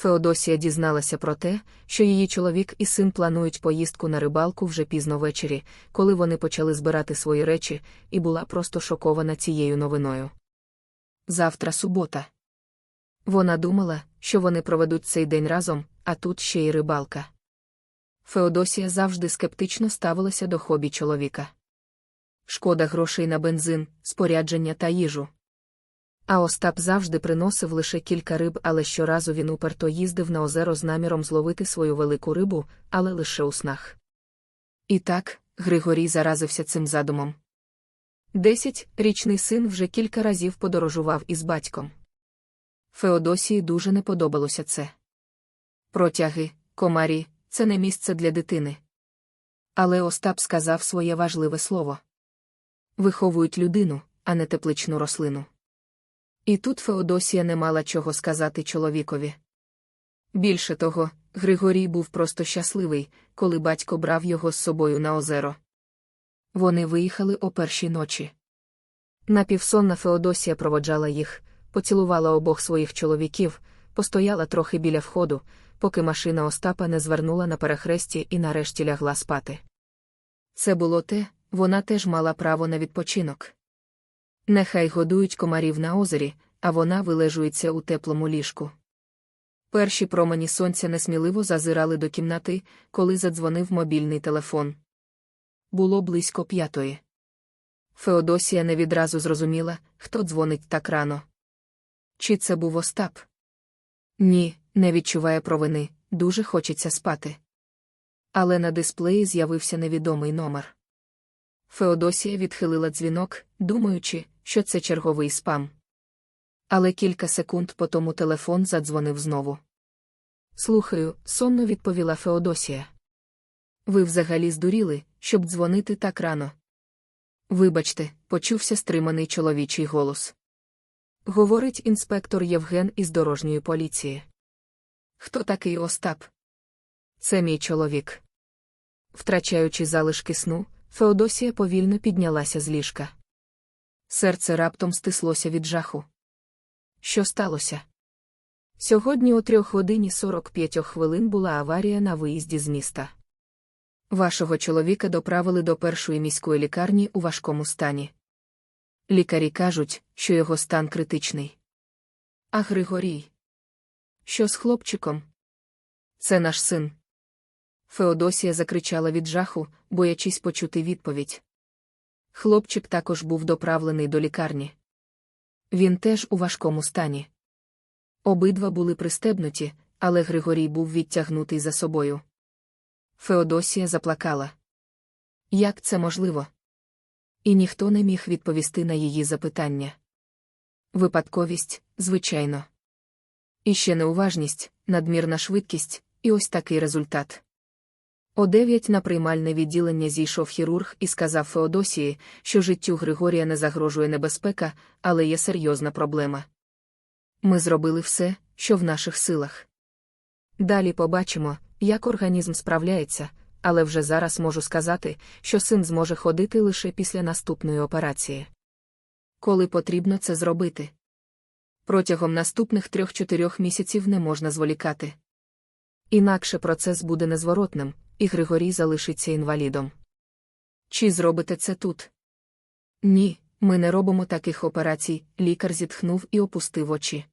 Феодосія дізналася про те, що її чоловік і син планують поїздку на рибалку вже пізно ввечері, коли вони почали збирати свої речі, і була просто шокована цією новиною. Завтра субота. Вона думала, що вони проведуть цей день разом, а тут ще й рибалка. Феодосія завжди скептично ставилася до хобі чоловіка. Шкода грошей на бензин, спорядження та їжу. А Остап завжди приносив лише кілька риб, але щоразу він уперто їздив на озеро з наміром зловити свою велику рибу, але лише у снах. І так, Григорій заразився цим задумом. Десятирічний син вже кілька разів подорожував із батьком. Феодосії дуже не подобалося це. Протяги, комарі це не місце для дитини. Але Остап сказав своє важливе слово виховують людину, а не тепличну рослину. І тут Феодосія не мала чого сказати чоловікові. Більше того, Григорій був просто щасливий, коли батько брав його з собою на озеро. Вони виїхали о першій ночі. Напівсонна Феодосія проводжала їх, поцілувала обох своїх чоловіків, постояла трохи біля входу, поки машина Остапа не звернула на перехресті і нарешті лягла спати. Це було те, вона теж мала право на відпочинок. Нехай годують комарів на озері, а вона вилежується у теплому ліжку. Перші промені сонця несміливо зазирали до кімнати, коли задзвонив мобільний телефон. Було близько п'ятої. Феодосія не відразу зрозуміла, хто дзвонить так рано. Чи це був Остап? Ні, не відчуває провини, дуже хочеться спати. Але на дисплеї з'явився невідомий номер. Феодосія відхилила дзвінок, думаючи, що це черговий спам. Але кілька секунд по тому телефон задзвонив знову. Слухаю, сонно відповіла Феодосія. Ви взагалі здуріли, щоб дзвонити так рано. Вибачте, почувся стриманий чоловічий голос. Говорить інспектор Євген із дорожньої поліції. Хто такий Остап? Це мій чоловік. Втрачаючи залишки сну, Феодосія повільно піднялася з ліжка. Серце раптом стислося від жаху. Що сталося? Сьогодні о трьох годині 45 хвилин була аварія на виїзді з міста. Вашого чоловіка доправили до першої міської лікарні у важкому стані. Лікарі кажуть, що його стан критичний. А Григорій? Що з хлопчиком? Це наш син. Феодосія закричала від жаху, боячись почути відповідь. Хлопчик також був доправлений до лікарні. Він теж у важкому стані. Обидва були пристебнуті, але Григорій був відтягнутий за собою. Феодосія заплакала. Як це можливо? І ніхто не міг відповісти на її запитання. Випадковість, звичайно. І ще неуважність, надмірна швидкість, і ось такий результат. О дев'ять на приймальне відділення зійшов хірург і сказав Феодосії, що життю Григорія не загрожує небезпека, але є серйозна проблема. Ми зробили все, що в наших силах. Далі побачимо, як організм справляється, але вже зараз можу сказати, що син зможе ходити лише після наступної операції. Коли потрібно це зробити. Протягом наступних трьох-чотирьох місяців не можна зволікати. Інакше процес буде незворотним, і Григорій залишиться інвалідом. Чи зробите це тут? Ні, ми не робимо таких операцій, лікар зітхнув і опустив очі.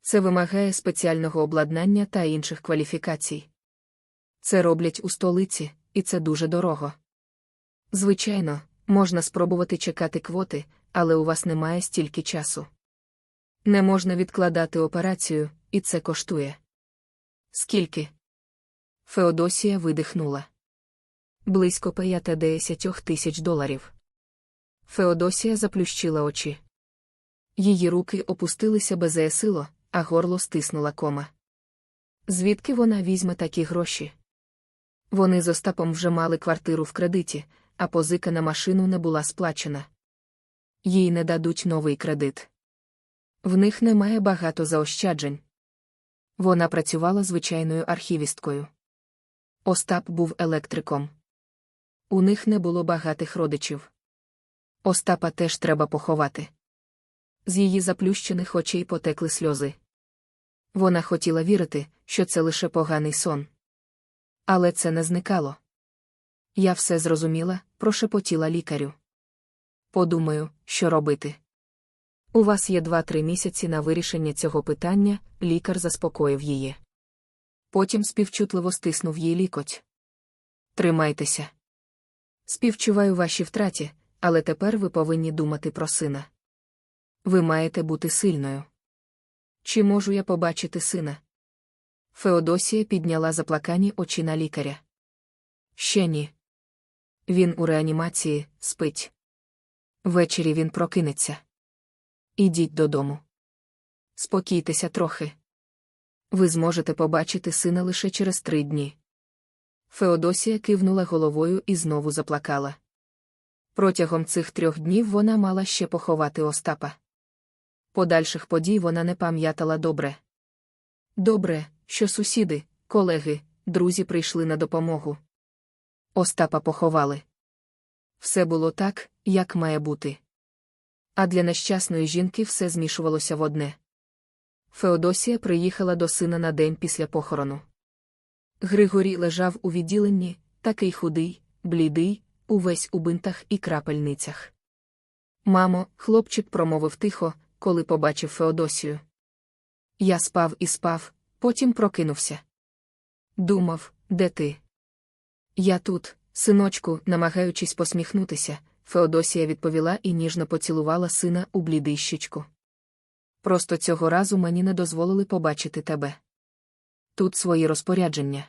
Це вимагає спеціального обладнання та інших кваліфікацій. Це роблять у столиці, і це дуже дорого. Звичайно, можна спробувати чекати квоти, але у вас немає стільки часу. Не можна відкладати операцію, і це коштує. Скільки? Феодосія видихнула. Близько 50 тисяч доларів. Феодосія заплющила очі. Її руки опустилися безеясило, а горло стиснула кома. Звідки вона візьме такі гроші? Вони з Остапом вже мали квартиру в кредиті, а позика на машину не була сплачена. Їй не дадуть новий кредит. В них немає багато заощаджень. Вона працювала звичайною архівісткою. Остап був електриком. У них не було багатих родичів. Остапа теж треба поховати. З її заплющених очей потекли сльози. Вона хотіла вірити, що це лише поганий сон. Але це не зникало. Я все зрозуміла, прошепотіла лікарю. Подумаю, що робити. У вас є два-три місяці на вирішення цього питання, лікар заспокоїв її. Потім співчутливо стиснув їй лікоть. Тримайтеся. Співчуваю вашій втраті, але тепер ви повинні думати про сина. Ви маєте бути сильною. Чи можу я побачити сина? Феодосія підняла заплакані очі на лікаря. Ще ні. Він у реанімації спить. Ввечері він прокинеться. Ідіть додому. Спокійтеся трохи. Ви зможете побачити сина лише через три дні. Феодосія кивнула головою і знову заплакала. Протягом цих трьох днів вона мала ще поховати Остапа. Подальших подій вона не пам'ятала добре. Добре, що сусіди, колеги, друзі прийшли на допомогу. Остапа поховали. Все було так, як має бути. А для нещасної жінки все змішувалося в одне. Феодосія приїхала до сина на день після похорону. Григорій лежав у відділенні, такий худий, блідий, увесь у бинтах і крапельницях. Мамо, хлопчик промовив тихо, коли побачив Феодосію. Я спав і спав, потім прокинувся. Думав, де ти? Я тут, синочку, намагаючись посміхнутися, Феодосія відповіла і ніжно поцілувала сина у блідий щічку. Просто цього разу мені не дозволили побачити тебе. Тут свої розпорядження.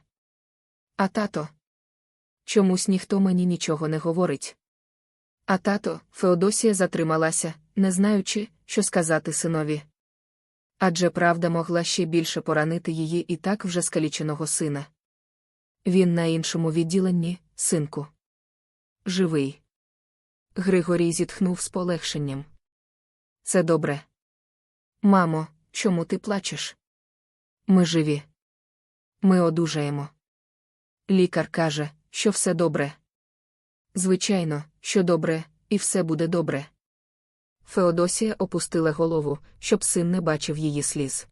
А тато. Чомусь ніхто мені нічого не говорить. А тато, Феодосія затрималася, не знаючи, що сказати синові. Адже правда могла ще більше поранити її і так вже скаліченого сина. Він на іншому відділенні, синку. Живий. Григорій зітхнув з полегшенням. Це добре. Мамо, чому ти плачеш? Ми живі. Ми одужаємо. Лікар каже, що все добре. Звичайно, що добре, і все буде добре. Феодосія опустила голову, щоб син не бачив її сліз.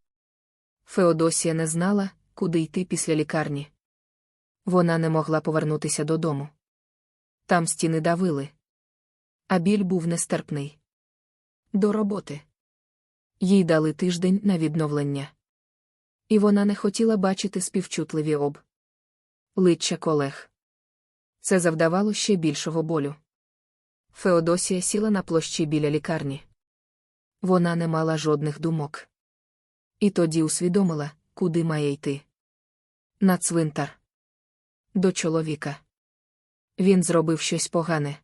Феодосія не знала, куди йти після лікарні. Вона не могла повернутися додому. Там стіни давили. А біль був нестерпний. До роботи. Їй дали тиждень на відновлення. І вона не хотіла бачити співчутливі об. Личчя колег. Це завдавало ще більшого болю. Феодосія сіла на площі біля лікарні. Вона не мала жодних думок. І тоді усвідомила, куди має йти. На цвинтар. До чоловіка. Він зробив щось погане.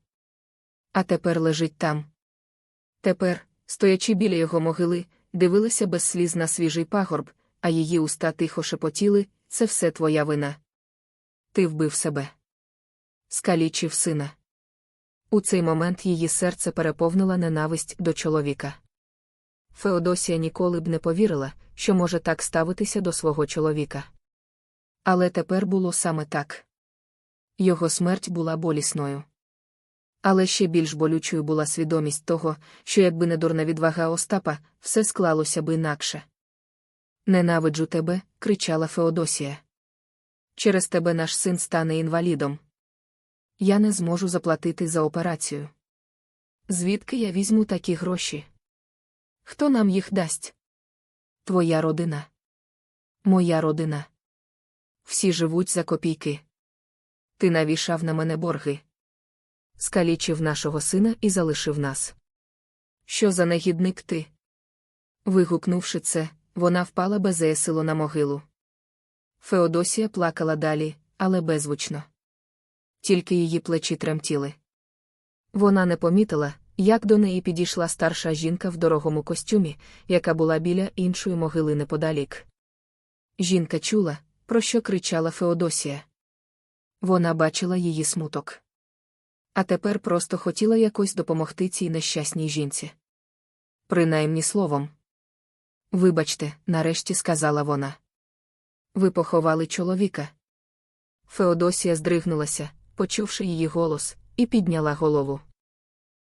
А тепер лежить там. Тепер, стоячи біля його могили, дивилася без сліз на свіжий пагорб, а її уста тихо шепотіли це все твоя вина. Ти вбив себе. Скалічив сина. У цей момент її серце переповнила ненависть до чоловіка. Феодосія ніколи б не повірила, що може так ставитися до свого чоловіка. Але тепер було саме так. Його смерть була болісною. Але ще більш болючою була свідомість того, що якби не дурна відвага Остапа, все склалося б інакше. Ненавиджу тебе, кричала Феодосія. Через тебе наш син стане інвалідом. Я не зможу заплатити за операцію. Звідки я візьму такі гроші? Хто нам їх дасть? Твоя родина. Моя родина. Всі живуть за копійки. Ти навішав на мене борги. Скалічив нашого сина і залишив нас. Що за негідник ти? Вигукнувши це, вона впала безеясило на могилу. Феодосія плакала далі, але беззвучно. Тільки її плечі тремтіли. Вона не помітила, як до неї підійшла старша жінка в дорогому костюмі, яка була біля іншої могили неподалік. Жінка чула, про що кричала Феодосія. Вона бачила її смуток. А тепер просто хотіла якось допомогти цій нещасній жінці. Принаймні словом. Вибачте, нарешті сказала вона. Ви поховали чоловіка. Феодосія здригнулася, почувши її голос, і підняла голову.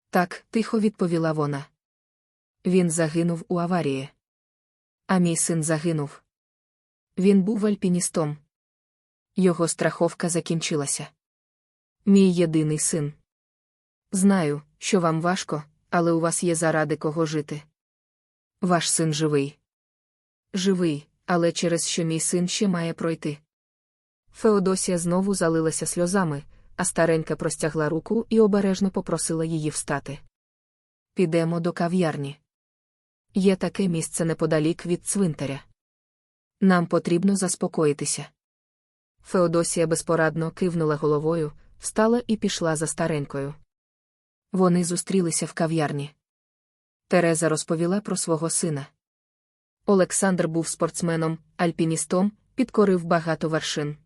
Так, тихо відповіла вона. Він загинув у аварії. А мій син загинув. Він був альпіністом. Його страховка закінчилася. Мій єдиний син. Знаю, що вам важко, але у вас є заради кого жити. Ваш син живий. Живий, але через що мій син ще має пройти. Феодосія знову залилася сльозами, а старенька простягла руку і обережно попросила її встати. Підемо до кав'ярні. Є таке місце неподалік від цвинтаря. Нам потрібно заспокоїтися. Феодосія безпорадно кивнула головою, встала і пішла за старенькою. Вони зустрілися в кав'ярні. Тереза розповіла про свого сина. Олександр був спортсменом, альпіністом, підкорив багато вершин.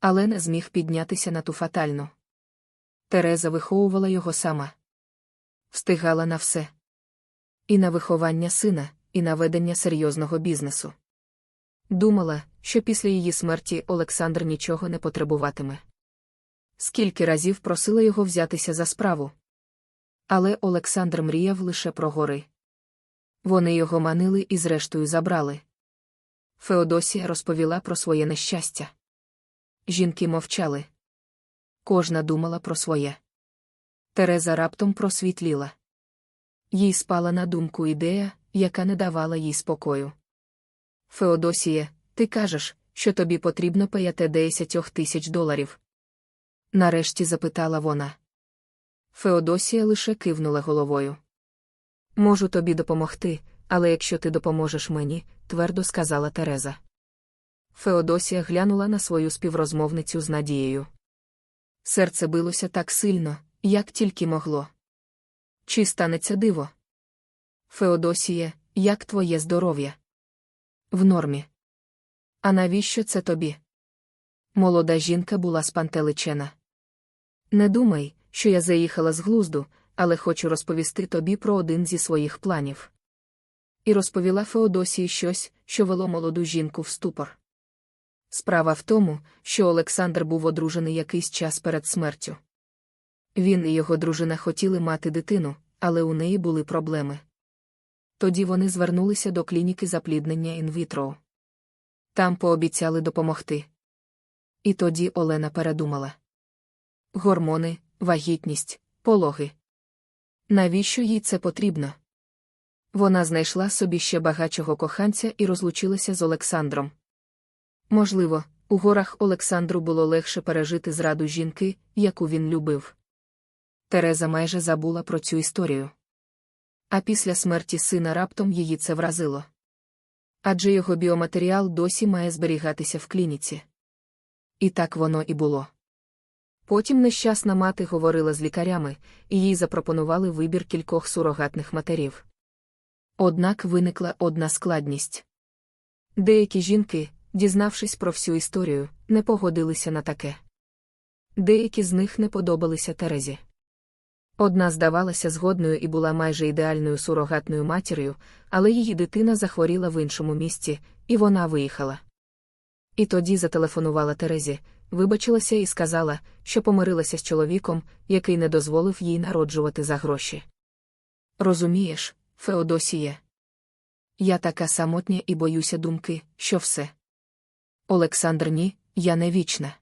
Але не зміг піднятися на ту фатальну. Тереза виховувала його сама. Встигала на все. І на виховання сина, і на ведення серйозного бізнесу. Думала, що після її смерті Олександр нічого не потребуватиме. Скільки разів просила його взятися за справу. Але Олександр мріяв лише про гори. Вони його манили і зрештою забрали. Феодосія розповіла про своє нещастя. Жінки мовчали. Кожна думала про своє. Тереза раптом просвітліла. Їй спала на думку ідея, яка не давала їй спокою. Феодосіє, ти кажеш, що тобі потрібно паяти 10 тисяч доларів. Нарешті запитала вона. Феодосія лише кивнула головою. Можу тобі допомогти, але якщо ти допоможеш мені, твердо сказала Тереза. Феодосія глянула на свою співрозмовницю з надією. Серце билося так сильно, як тільки могло. Чи станеться диво? Феодосіє, як твоє здоров'я? В нормі. А навіщо це тобі? Молода жінка була спантеличена. Не думай, що я заїхала з глузду, але хочу розповісти тобі про один зі своїх планів. І розповіла Феодосії щось, що вело молоду жінку в ступор. Справа в тому, що Олександр був одружений якийсь час перед смертю. Він і його дружина хотіли мати дитину, але у неї були проблеми. Тоді вони звернулися до клініки запліднення інвітро. Там пообіцяли допомогти. І тоді Олена передумала гормони, вагітність, пологи. Навіщо їй це потрібно? Вона знайшла собі ще багачого коханця і розлучилася з Олександром. Можливо, у горах Олександру було легше пережити зраду жінки, яку він любив. Тереза майже забула про цю історію. А після смерті сина раптом її це вразило. Адже його біоматеріал досі має зберігатися в клініці. І так воно і було. Потім нещасна мати говорила з лікарями, і їй запропонували вибір кількох сурогатних матерів. Однак виникла одна складність. Деякі жінки, дізнавшись про всю історію, не погодилися на таке. Деякі з них не подобалися Терезі. Одна здавалася згодною і була майже ідеальною сурогатною матір'ю, але її дитина захворіла в іншому місці, і вона виїхала. І тоді зателефонувала Терезі, вибачилася і сказала, що помирилася з чоловіком, який не дозволив їй народжувати за гроші. Розумієш, Феодосіє? Я така самотня і боюся думки, що все. Олександр, ні, я не вічна.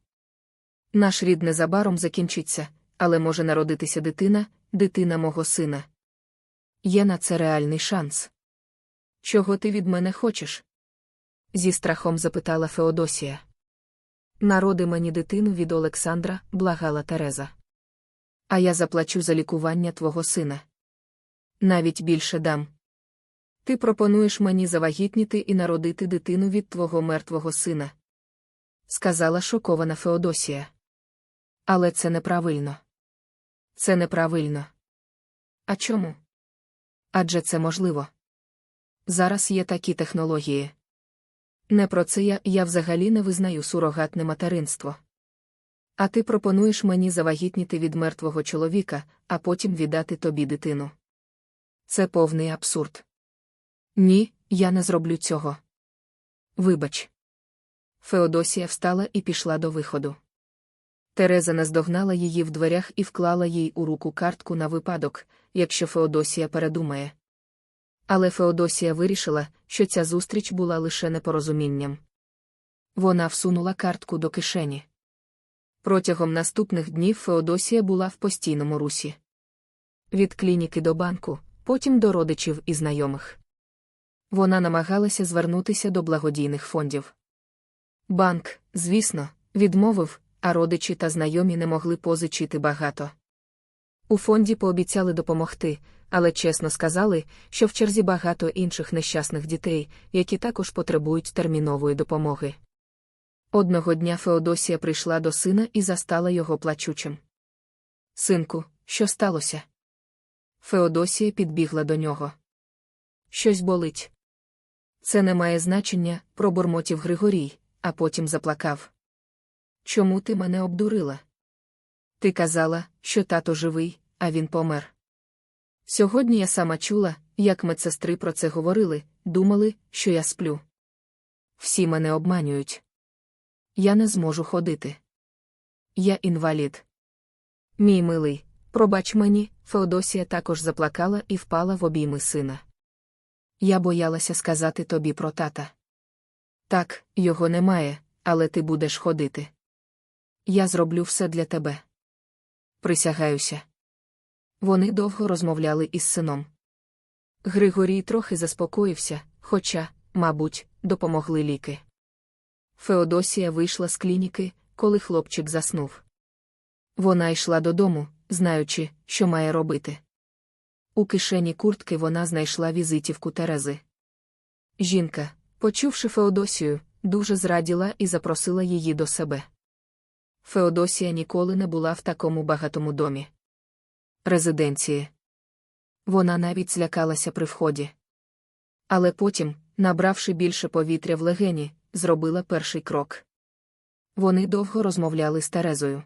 Наш рід незабаром закінчиться, але може народитися дитина, дитина мого сина. Є на це реальний шанс. Чого ти від мене хочеш? зі страхом запитала Феодосія. Народи мені дитину від Олександра, благала Тереза. А я заплачу за лікування твого сина. Навіть більше дам. Ти пропонуєш мені завагітніти і народити дитину від твого мертвого сина. Сказала шокована Феодосія. Але це неправильно. Це неправильно. А чому? Адже це можливо. Зараз є такі технології. Не про це я, я взагалі не визнаю сурогатне материнство. А ти пропонуєш мені завагітніти від мертвого чоловіка, а потім віддати тобі дитину. Це повний абсурд. Ні, я не зроблю цього. Вибач. Феодосія встала і пішла до виходу. Тереза наздогнала її в дверях і вклала їй у руку картку на випадок, якщо Феодосія передумає. Але Феодосія вирішила, що ця зустріч була лише непорозумінням. Вона всунула картку до кишені. Протягом наступних днів Феодосія була в постійному русі. Від клініки до банку, потім до родичів і знайомих. Вона намагалася звернутися до благодійних фондів. Банк, звісно, відмовив, а родичі та знайомі не могли позичити багато. У фонді пообіцяли допомогти, але чесно сказали, що в черзі багато інших нещасних дітей, які також потребують термінової допомоги. Одного дня Феодосія прийшла до сина і застала його плачучим. Синку, що сталося? Феодосія підбігла до нього. Щось болить. Це не має значення, пробурмотів Григорій, а потім заплакав. Чому ти мене обдурила? Ти казала, що тато живий, а він помер. Сьогодні я сама чула, як медсестри про це говорили, думали, що я сплю. Всі мене обманюють. Я не зможу ходити. Я інвалід. Мій милий, пробач мені, Феодосія також заплакала і впала в обійми сина. Я боялася сказати тобі про тата. Так, його немає, але ти будеш ходити. Я зроблю все для тебе. Присягаюся. Вони довго розмовляли із сином. Григорій трохи заспокоївся, хоча, мабуть, допомогли ліки. Феодосія вийшла з клініки, коли хлопчик заснув. Вона йшла додому, знаючи, що має робити. У кишені куртки вона знайшла візитівку Терези. Жінка, почувши Феодосію, дуже зраділа і запросила її до себе. Феодосія ніколи не була в такому багатому домі. Резиденції. Вона навіть злякалася при вході. Але потім, набравши більше повітря в легені, зробила перший крок. Вони довго розмовляли з Терезою.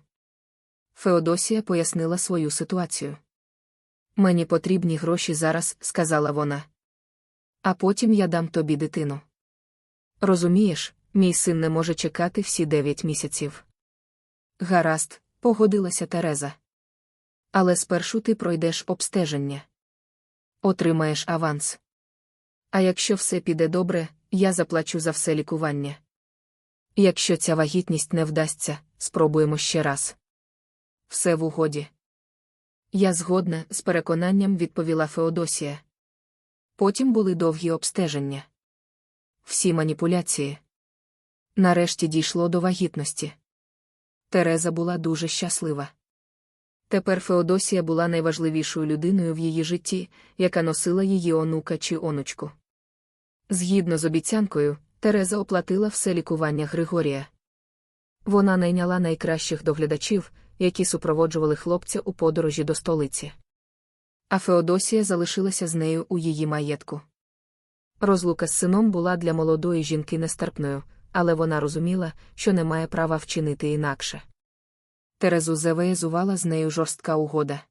Феодосія пояснила свою ситуацію. Мені потрібні гроші зараз, сказала вона. А потім я дам тобі дитину. Розумієш, мій син не може чекати всі дев'ять місяців. Гаразд, погодилася Тереза. Але спершу ти пройдеш обстеження. Отримаєш аванс. А якщо все піде добре, я заплачу за все лікування. Якщо ця вагітність не вдасться, спробуємо ще раз. Все в угоді. Я згодна, з переконанням відповіла Феодосія. Потім були довгі обстеження. Всі маніпуляції. Нарешті дійшло до вагітності. Тереза була дуже щаслива. Тепер Феодосія була найважливішою людиною в її житті, яка носила її онука чи онучку. Згідно з обіцянкою, Тереза оплатила все лікування Григорія. Вона найняла найкращих доглядачів, які супроводжували хлопця у подорожі до столиці. А Феодосія залишилася з нею у її маєтку. Розлука з сином була для молодої жінки нестерпною, але вона розуміла, що не має права вчинити інакше. Терезу завеєзувала з нею жорстка угода.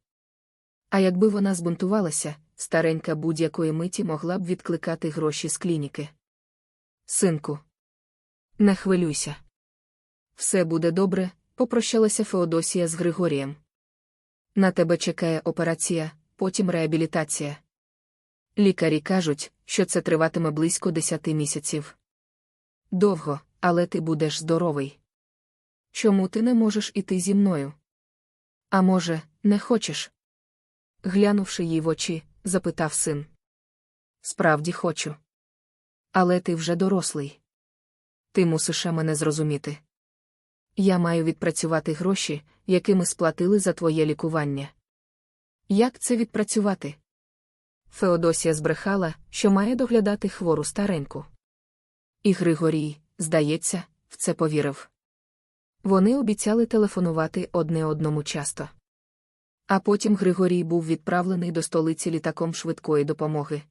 А якби вона збунтувалася, старенька будь-якої миті могла б відкликати гроші з клініки. Синку, не хвилюйся. Все буде добре, попрощалася Феодосія з Григорієм. На тебе чекає операція, потім реабілітація. Лікарі кажуть, що це триватиме близько десяти місяців. Довго, але ти будеш здоровий. Чому ти не можеш іти зі мною? А може, не хочеш? Глянувши їй в очі, запитав син. Справді хочу. Але ти вже дорослий. Ти мусиш мене зрозуміти. Я маю відпрацювати гроші, які ми сплатили за твоє лікування. Як це відпрацювати? Феодосія збрехала, що має доглядати хвору стареньку. І Григорій, здається, в це повірив. Вони обіцяли телефонувати одне одному часто. А потім Григорій був відправлений до столиці літаком швидкої допомоги.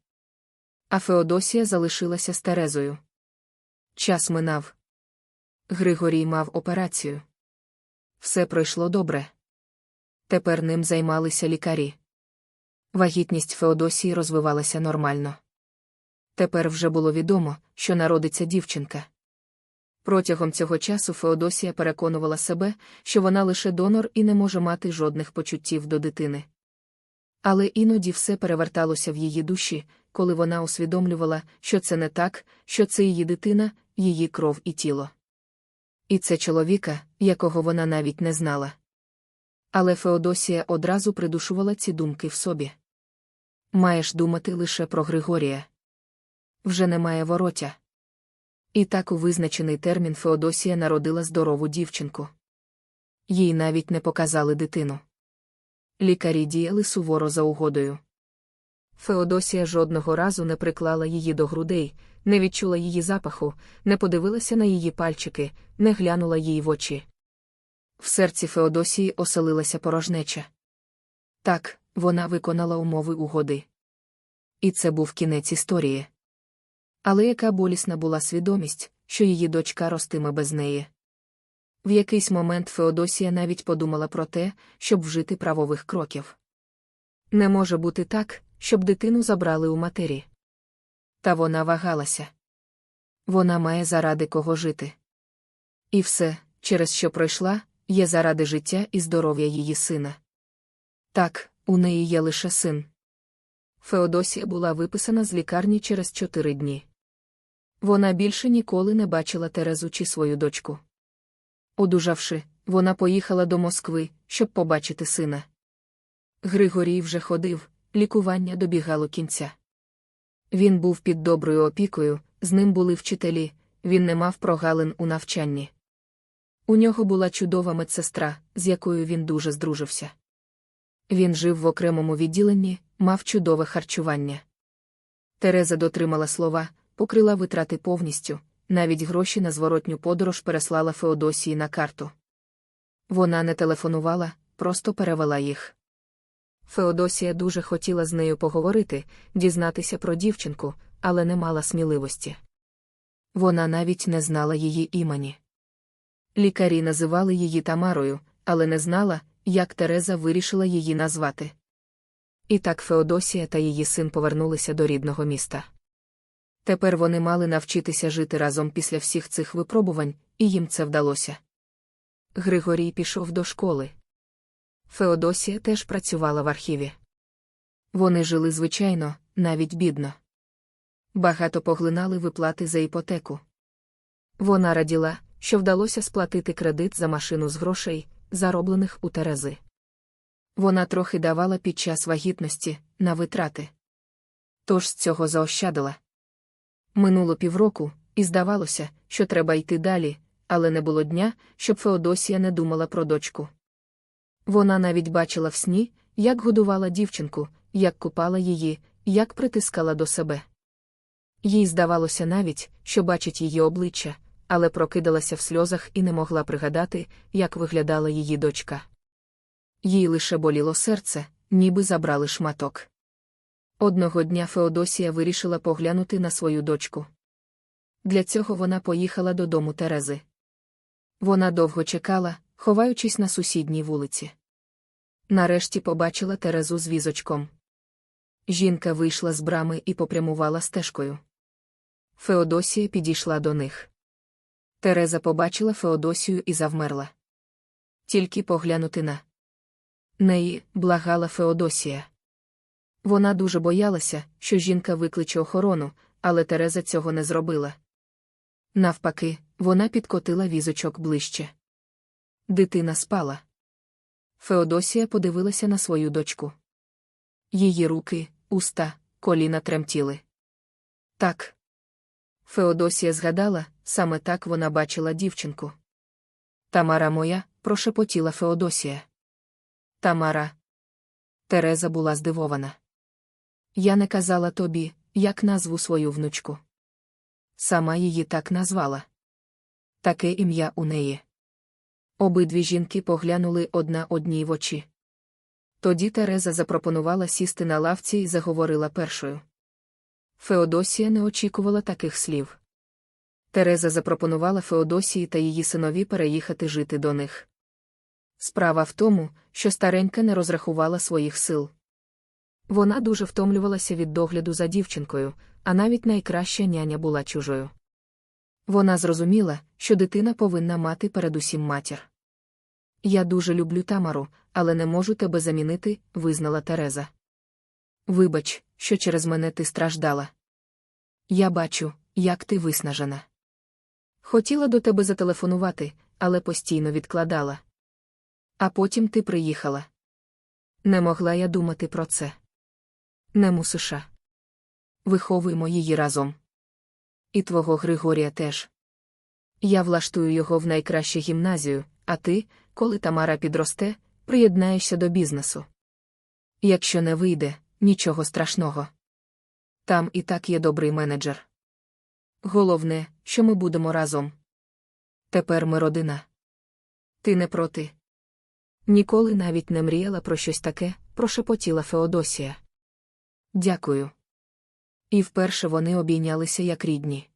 А Феодосія залишилася з Терезою. Час минав. Григорій мав операцію. Все пройшло добре. Тепер ним займалися лікарі. Вагітність Феодосії розвивалася нормально. Тепер вже було відомо, що народиться дівчинка. Протягом цього часу Феодосія переконувала себе, що вона лише донор і не може мати жодних почуттів до дитини. Але іноді все переверталося в її душі, коли вона усвідомлювала, що це не так, що це її дитина, її кров і тіло. І це чоловіка, якого вона навіть не знала. Але Феодосія одразу придушувала ці думки в собі. Маєш думати лише про Григорія. Вже немає воротя. І так у визначений термін Феодосія народила здорову дівчинку. Їй навіть не показали дитину. Лікарі діяли суворо за угодою. Феодосія жодного разу не приклала її до грудей, не відчула її запаху, не подивилася на її пальчики, не глянула їй в очі. В серці Феодосії оселилася порожнеча. Так, вона виконала умови угоди. І це був кінець історії. Але яка болісна була свідомість, що її дочка ростиме без неї. В якийсь момент Феодосія навіть подумала про те, щоб вжити правових кроків. Не може бути так, щоб дитину забрали у матері. Та вона вагалася. Вона має заради кого жити. І все, через що пройшла, є заради життя і здоров'я її сина. Так, у неї є лише син. Феодосія була виписана з лікарні через чотири дні. Вона більше ніколи не бачила Терезу чи свою дочку. Одужавши, вона поїхала до Москви, щоб побачити сина. Григорій вже ходив, лікування добігало кінця. Він був під доброю опікою, з ним були вчителі, він не мав прогалин у навчанні. У нього була чудова медсестра, з якою він дуже здружився. Він жив в окремому відділенні, мав чудове харчування. Тереза дотримала слова, покрила витрати повністю, навіть гроші на зворотню подорож переслала Феодосії на карту. Вона не телефонувала, просто перевела їх. Феодосія дуже хотіла з нею поговорити, дізнатися про дівчинку, але не мала сміливості. Вона навіть не знала її імені. Лікарі називали її Тамарою, але не знала, як Тереза вирішила її назвати. І так Феодосія та її син повернулися до рідного міста. Тепер вони мали навчитися жити разом після всіх цих випробувань, і їм це вдалося. Григорій пішов до школи. Феодосія теж працювала в архіві. Вони жили звичайно, навіть бідно. Багато поглинали виплати за іпотеку. Вона раділа, що вдалося сплатити кредит за машину з грошей, зароблених у Терези. Вона трохи давала під час вагітності на витрати. Тож з цього заощадила. Минуло півроку, і здавалося, що треба йти далі, але не було дня, щоб Феодосія не думала про дочку. Вона навіть бачила в сні, як годувала дівчинку, як купала її, як притискала до себе. Їй здавалося навіть, що бачить її обличчя, але прокидалася в сльозах і не могла пригадати, як виглядала її дочка. Їй лише боліло серце, ніби забрали шматок. Одного дня Феодосія вирішила поглянути на свою дочку. Для цього вона поїхала додому Терези. Вона довго чекала, ховаючись на сусідній вулиці. Нарешті побачила Терезу з візочком. Жінка вийшла з брами і попрямувала стежкою. Феодосія підійшла до них. Тереза побачила Феодосію і завмерла. Тільки поглянути на неї благала Феодосія. Вона дуже боялася, що жінка викличе охорону, але Тереза цього не зробила. Навпаки, вона підкотила візочок ближче. Дитина спала. Феодосія подивилася на свою дочку. Її руки, уста, коліна тремтіли. Так. Феодосія згадала, саме так вона бачила дівчинку. Тамара моя, прошепотіла Феодосія. Тамара. Тереза була здивована. Я не казала тобі, як назву свою внучку. Сама її так назвала. Таке ім'я у неї. Обидві жінки поглянули одна одній в очі. Тоді Тереза запропонувала сісти на лавці і заговорила першою. Феодосія не очікувала таких слів. Тереза запропонувала Феодосії та її синові переїхати жити до них. Справа в тому, що старенька не розрахувала своїх сил. Вона дуже втомлювалася від догляду за дівчинкою, а навіть найкраща няня була чужою. Вона зрозуміла, що дитина повинна мати передусім матір. Я дуже люблю Тамару, але не можу тебе замінити, визнала Тереза. Вибач, що через мене ти страждала. Я бачу, як ти виснажена. Хотіла до тебе зателефонувати, але постійно відкладала. А потім ти приїхала. Не могла я думати про це. Не мусиша. Виховуємо її разом. І твого Григорія теж. Я влаштую його в найкращу гімназію, а ти, коли Тамара підросте, приєднаєшся до бізнесу. Якщо не вийде, нічого страшного. Там і так є добрий менеджер. Головне, що ми будемо разом. Тепер ми родина. Ти не проти. Ніколи навіть не мріяла про щось таке, прошепотіла Феодосія. Дякую. І вперше вони обійнялися як рідні.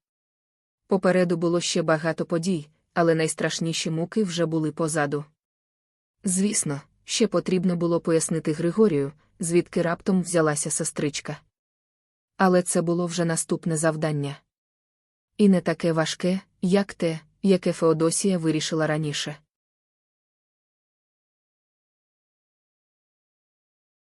Попереду було ще багато подій, але найстрашніші муки вже були позаду. Звісно, ще потрібно було пояснити Григорію, звідки раптом взялася сестричка. Але це було вже наступне завдання. І не таке важке, як те, яке Феодосія вирішила раніше.